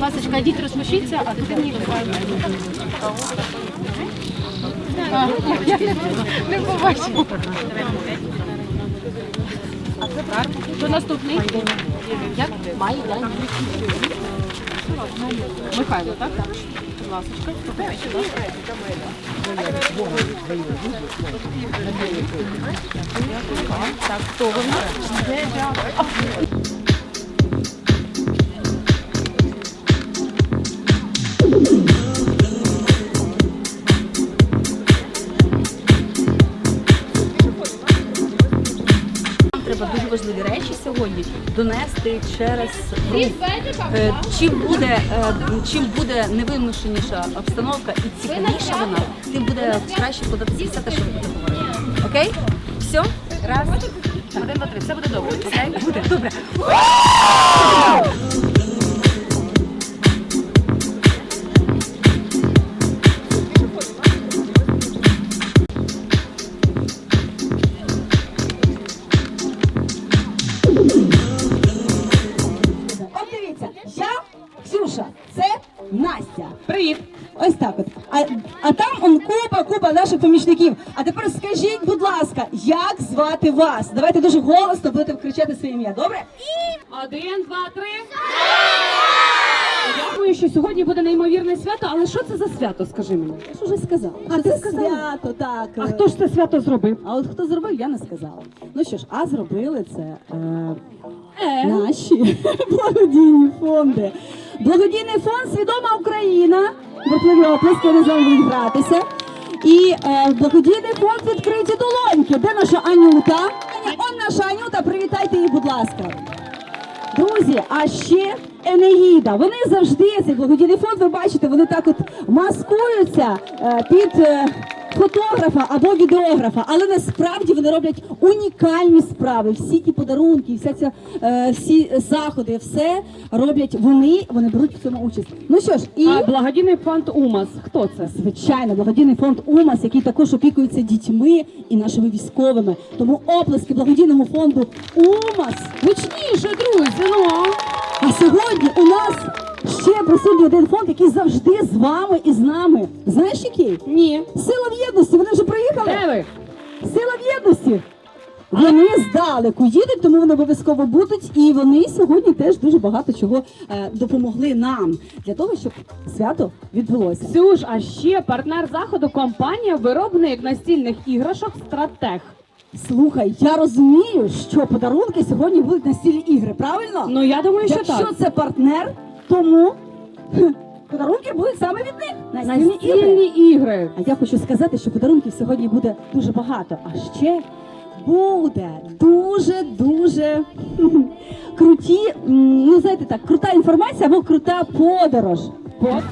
Ласочка, йдіть розпишіться, а Я не, не побачила. Хто наступний? Як? Має, да? Михайло, так? Ласочка, Так, хто ви треба дуже важливі речі сьогодні донести через рух. Е, Чим буде, е, чим буде невимушеніша обстановка і цікавіша вона, тим буде краще податися все те, що ви будете говорити. Окей? Все? Раз. Один, два, три. Все буде добре. Окей? Буде. Добре. Ось так от. А, а там он купа, купа наших помічників. А тепер скажіть, будь ласка, як звати вас? Давайте дуже голосно будете кричати своє ім'я, добре? Один, два, три. Дякую, що сьогодні буде неймовірне свято, але що це за свято, скажи мені? Я ж уже сказала. А, це сказала? свято, так. А хто ж це свято зробив? А от хто зробив, я не сказала. Ну що ж, а зробили це е, Е, наші благодійні фонди. Благодійний фонд Свідома Україна. Бурхливі оплески, вони з будуть гратися. І е, благодійний фонд відкриті долоньки. Де наша Анюта? Он наша Анюта, привітайте її, будь ласка. Друзі, а ще Енеїда. Вони завжди цей благодійний фонд. Ви бачите, вони так от маскуються е, під е, фотографа або відеографа, але насправді вони роблять унікальні справи. Всі ті подарунки, вся ця е, всі заходи, все роблять вони. Вони беруть в цьому участь. Ну що ж, і а благодійний фонд УМАС. Хто це? звичайно, благодійний фонд УМАС, який також опікується дітьми і нашими військовими. Тому оплески благодійному фонду УМАС. Гучніше, друзі, ну. А сьогодні у нас ще присутній один фонд, який завжди з вами і з нами. Знаєш який? Ні. Сила в єдності. Вони вже приїхали. Де ви? Сила в єдності. Вони здалеку їдуть, тому вони обов'язково будуть. І вони сьогодні теж дуже багато чого е, допомогли нам для того, щоб свято відбулося. Ксюш, а ще партнер заходу компанія виробник настільних іграшок Стратег. Слухай, я розумію, що подарунки сьогодні будуть на стілі ігри, правильно? Ну я думаю, що Якщо так. це партнер, тому хм, подарунки будуть саме від них. Настільні ігри. Настільні ігри. А я хочу сказати, що подарунків сьогодні буде дуже багато. А ще буде дуже дуже круті, ну знаєте так, крута інформація або крута подорож. От.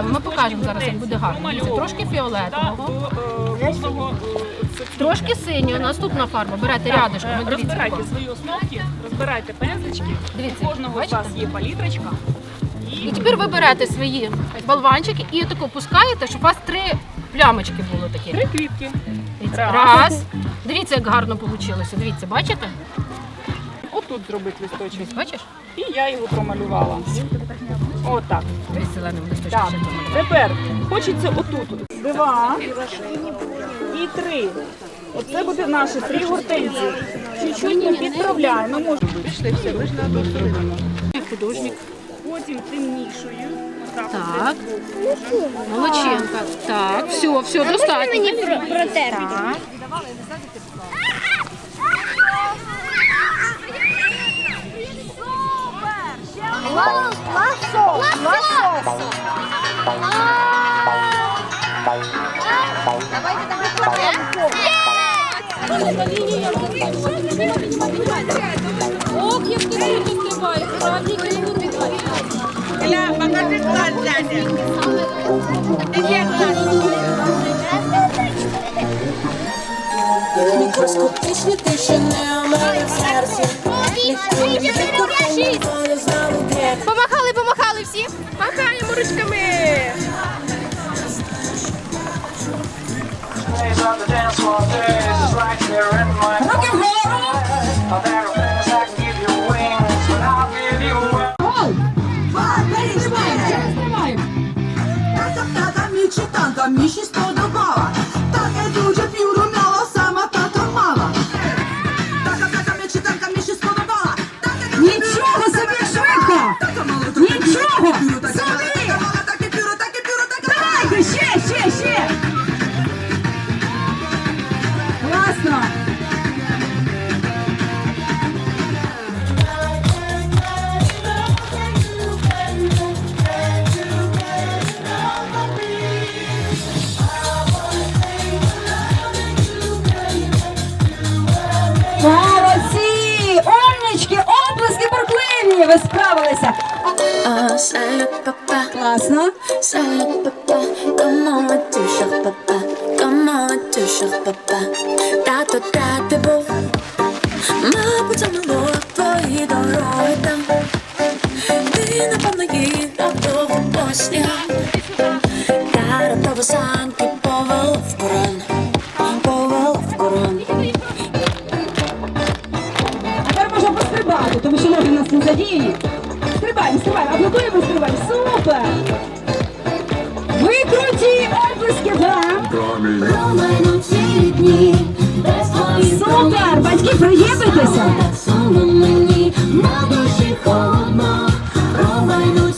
Робимо ми покажемо зараз, як буде гарно. Дивіться, Трошки фіолетового, трошки синього. Наступна фарба. Берете і Розбирайте свої основки, розбирайте пензлички. Дивіться, У кожного з вас є палітрочка. І тепер ви берете свої болванчики і тако пускаєте, щоб у вас три плямочки було такі. Три квітки. Дивіться, Раз. Раз. Дивіться, як гарно вийшло. Дивіться, бачите? Отут зробити листочок. Бачиш? І я його промалювала. Отак. Ось зеленим листочком Так. Тепер хочеться отут. Два і три. Оце буде наші три гортензії. Чуть-чуть ми підправляємо. Можна. Пішли все, ви ж на Художник. Потім темнішою Так. Молодчинка. Так, все, все, достатньо. Так. Ох, як ти круто стрибаєш, справді круто. Мікроскопічні тишини у мене в серці. Помахали, помахали всі. Махаємо ручками. Days бурхливі! Ви справилися! Класно! salut ноги в нас не задіяні. Стрибаємо, стрибаємо, аплодуємо, стрибаємо. Супер! Ви круті! Оплески вам! Супер! Батьки, приєднуйтеся! Сумно мені на душі холодно, промайну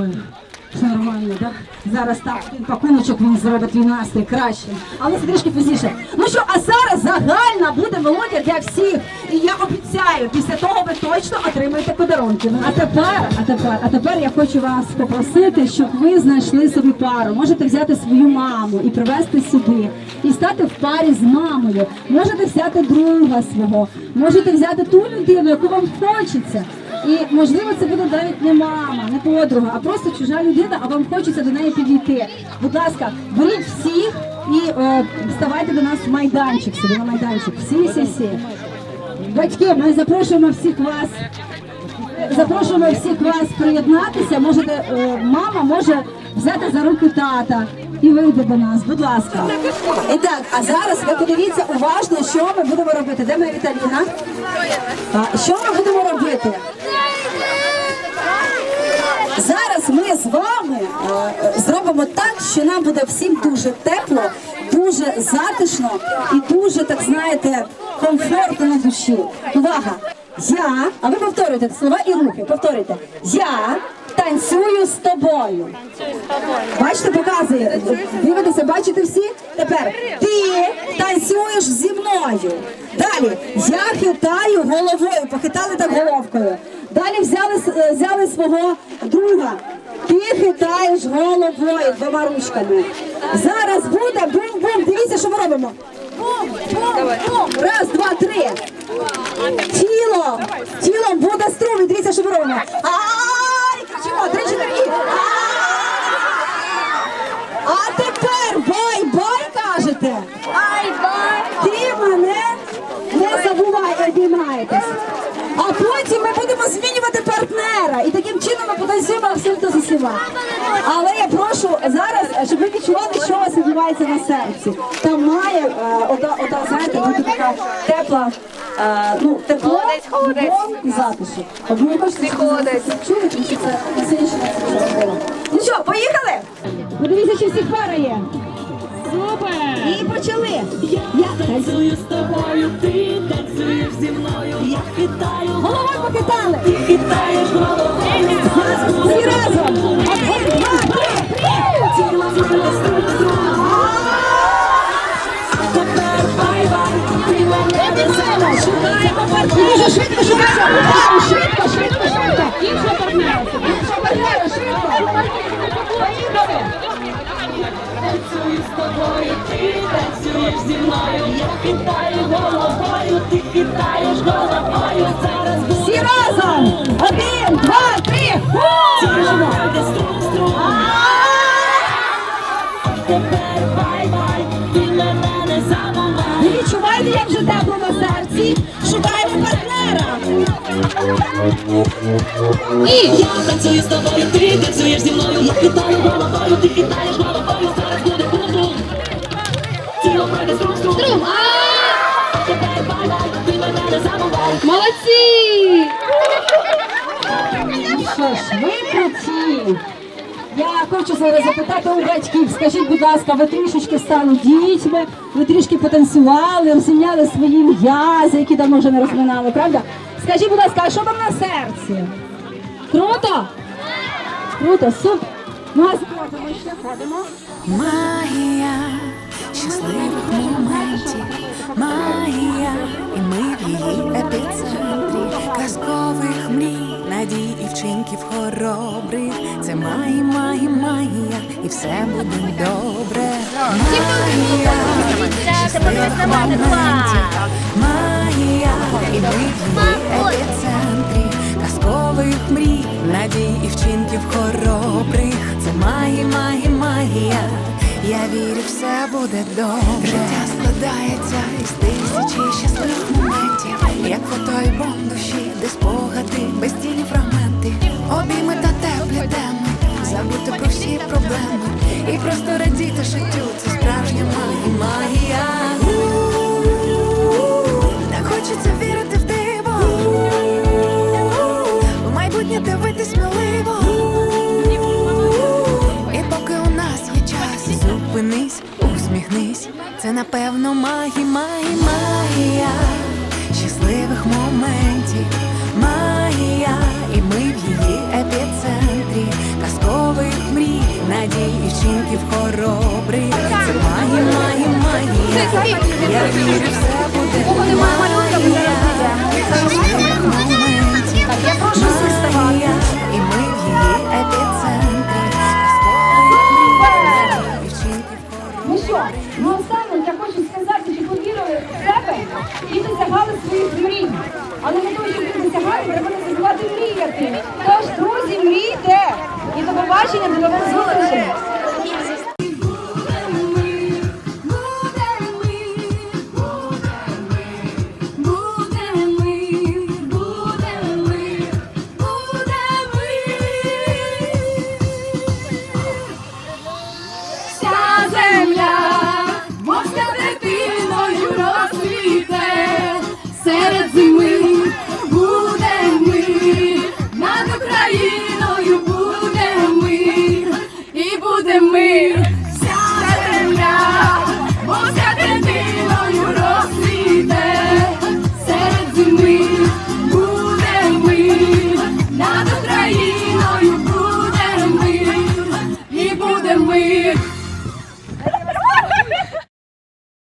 тобою? Все нормально, так? Зараз так, він пакуночок він зробить твій настрій краще. Але це трішки пізніше. Ну що, а зараз загальна буде мелодія для всіх. І я обіцяю, після того ви точно отримаєте подарунки. А тепер, а тепер, а тепер я хочу вас попросити, щоб ви знайшли собі пару. Можете взяти свою маму і привезти сюди, і стати в парі з мамою. Можете взяти друга свого, можете взяти ту людину, яку вам хочеться. І можливо це буде навіть не мама, не подруга, а просто чужа людина, а вам хочеться до неї підійти. Будь ласка, беріть всіх і е, вставайте до нас в майданчик собі на майданчик. Всі, всі, всі. Батьки, ми запрошуємо всіх вас. Запрошуємо всіх вас приєднатися. Можете, е, мама може взяти за руку тата і вийде до нас. Будь ласка. І так, а зараз ви подивіться уважно, що ми будемо робити. Де моя Віталіна? Що ми будемо робити? Зараз ми з вами е, зробимо так, що нам буде всім дуже тепло, дуже затишно і дуже, так знаєте, комфортно на душі. Увага! Я, а ви повторюєте слова і рухи. Повторюйте. Я танцюю з тобою. Бачите, показує. Дивитеся, бачите всі? Тепер ти танцюєш зі мною. Далі я хитаю головою, похитали так головкою. Далі взяли, е, взяли свого друга. Ти хитаєш головою двома ручками. Зараз буде бум-бум. Дивіться, що ми робимо. Раз, два, три. Тіло. Тілом буде струм. Дивіться, що ми робимо. Ай! Кричимо. Три, чотири. і- А тепер бай-бай кажете. Ай-бай. Ти мене не забувай, обіймаєтесь. А потім ми будемо змінювати партнера. І таким чином ми потанцюємо абсолютно з усіма. Але я прошу зараз, щоб ви відчували, що у вас відбувається на серці. Там має е, ота, ота, знаєте, бути така тепла, е, ну, тепло, любов і затишок. От мені хочеться, щоб ви це чули, тому що це дуже. Ну що, поїхали? Подивіться, чи всіх пара є. Супер! І почали. Я танцюю з тобою, ти танцюєш зі мною. Я хитаю. Головою покитали. Дуже швидко шукаємо партнера. Швидко, швидко, швидко. Іншого партнера. Іншого партнера, швидко. Поїхали. Танцюю з тобою, ти танцюєш зі мною. Я хитаю головою, ти хитаєш головою. Зараз всі разом. Один, два, три. Тяжемо. Тепер бай-бай, І я танцюю з тобою, ти танцюєш зі мною. Я хитаю головою, ти хитаєш головою. Зараз буде бум-бум. Тіло пройде струм-струм. Струм! Тепер бай-бай, ти мене не забувай. Молодці! Що ж, ви круті. Я хочу зараз запитати у батьків, скажіть, будь ласка, ви трішечки стали дітьми, ви трішки потанцювали, розімняли свої м'язи, які давно вже не розминали, правда? Скажіть, будь ласка, а що там на серці? Круто? Круто, супер. Ну, а ходимо ще, ходимо. Магія щасливих моментів, магія, і ми в її епіцентрі казкових мрій, надій і вчинків хоробрих. Це магія, магія, магія, і все буде добре. Магія щасливих моментів, магія, і хоробрих. Це магія, магія, магія. Я вірю, все буде добре. Життя складається із тисячі щасливих моментів, як фотоальбом душі, де спогади, безцільні фрагменти, обійми та теплі теми, забути про всі проблеми і просто радіти життю. Це справжня магія. Вчинків хоробрих. Це магія, магія, магія. Я вірю, все буде магія. Щасливих моментів, магія, і ми в її епіцентрі казкових мрій, надій і вчинків хоробрих. Ну що, ну останнє я хочу сказати, що повірили в себе і досягали своїх мрій. Але для того, щоб ви досягали, треба не забувати мріяти. Тож, друзі,